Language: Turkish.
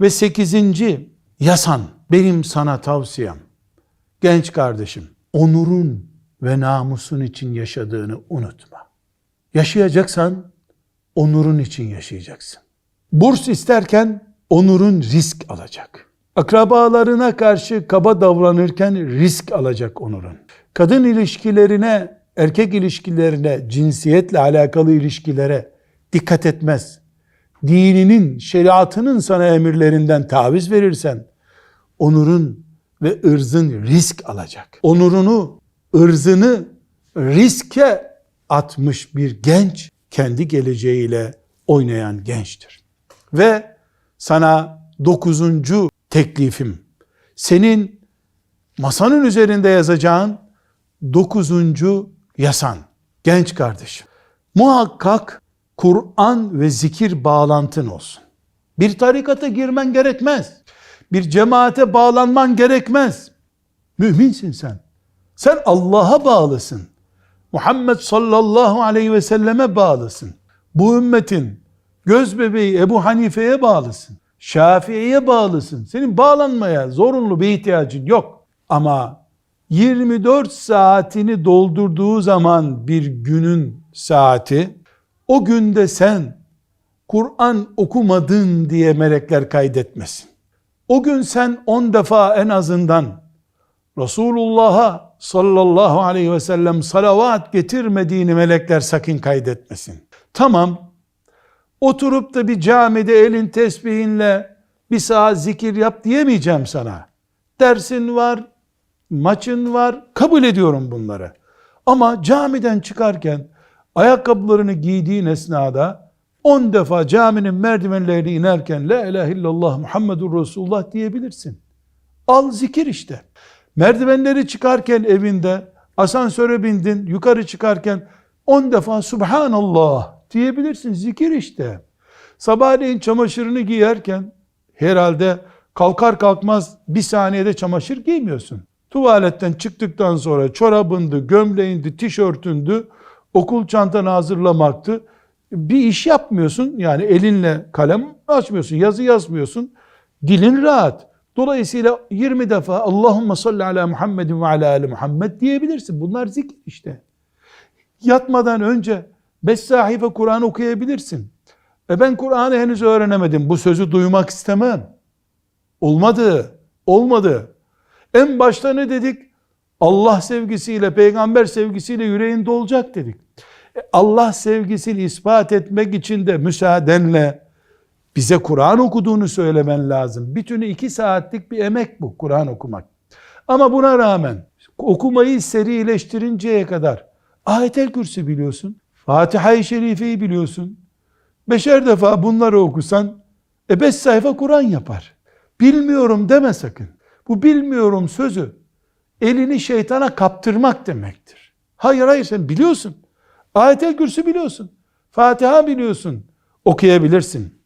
Ve sekizinci yasan benim sana tavsiyem. Genç kardeşim onurun ve namusun için yaşadığını unutma. Yaşayacaksan onurun için yaşayacaksın. Burs isterken onurun risk alacak. Akrabalarına karşı kaba davranırken risk alacak onurun. Kadın ilişkilerine, erkek ilişkilerine, cinsiyetle alakalı ilişkilere dikkat etmez. Dininin, şeriatının sana emirlerinden taviz verirsen, onurun ve ırzın risk alacak. Onurunu, ırzını riske atmış bir genç, kendi geleceğiyle oynayan gençtir. Ve sana dokuzuncu teklifim, senin masanın üzerinde yazacağın dokuzuncu yasan. Genç kardeşim, muhakkak Kur'an ve zikir bağlantın olsun. Bir tarikata girmen gerekmez. Bir cemaate bağlanman gerekmez. Müminsin sen. Sen Allah'a bağlısın. Muhammed sallallahu aleyhi ve selleme bağlısın. Bu ümmetin göz bebeği Ebu Hanife'ye bağlısın. Şafii'ye bağlısın. Senin bağlanmaya zorunlu bir ihtiyacın yok. Ama 24 saatini doldurduğu zaman bir günün saati, o günde sen Kur'an okumadın diye melekler kaydetmesin. O gün sen 10 defa en azından Resulullah'a sallallahu aleyhi ve sellem salavat getirmediğini melekler sakın kaydetmesin. Tamam, oturup da bir camide elin tesbihinle bir saat zikir yap diyemeyeceğim sana. Dersin var, maçın var, kabul ediyorum bunları. Ama camiden çıkarken ayakkabılarını giydiğin esnada 10 defa caminin merdivenlerini inerken La ilahe illallah Muhammedur Resulullah diyebilirsin. Al zikir işte. Merdivenleri çıkarken evinde asansöre bindin yukarı çıkarken 10 defa Subhanallah diyebilirsin. Zikir işte. Sabahleyin çamaşırını giyerken herhalde kalkar kalkmaz bir saniyede çamaşır giymiyorsun. Tuvaletten çıktıktan sonra çorabındı, gömleğindi, tişörtündü, okul çantanı hazırlamaktı. Bir iş yapmıyorsun. Yani elinle kalem açmıyorsun, yazı yazmıyorsun. Dilin rahat. Dolayısıyla 20 defa Allahümme salli ala Muhammedin ve ala ali Muhammed diyebilirsin. Bunlar zikir işte. Yatmadan önce 5 sahife Kur'an okuyabilirsin. E ben Kur'an'ı henüz öğrenemedim. Bu sözü duymak istemem. Olmadı. Olmadı. En başta ne dedik? Allah sevgisiyle, peygamber sevgisiyle yüreğinde olacak dedik. E Allah sevgisini ispat etmek için de müsaadenle bize Kur'an okuduğunu söylemen lazım. Bütünü iki saatlik bir emek bu Kur'an okumak. Ama buna rağmen okumayı serileştirinceye kadar ayetel kürsü biliyorsun. Fatiha-i Şerife'yi biliyorsun. Beşer defa bunları okusan e beş sayfa Kur'an yapar. Bilmiyorum deme sakın. Bu bilmiyorum sözü elini şeytana kaptırmak demektir. Hayır hayır sen biliyorsun. Ayetel kürsü biliyorsun. Fatiha biliyorsun. Okuyabilirsin.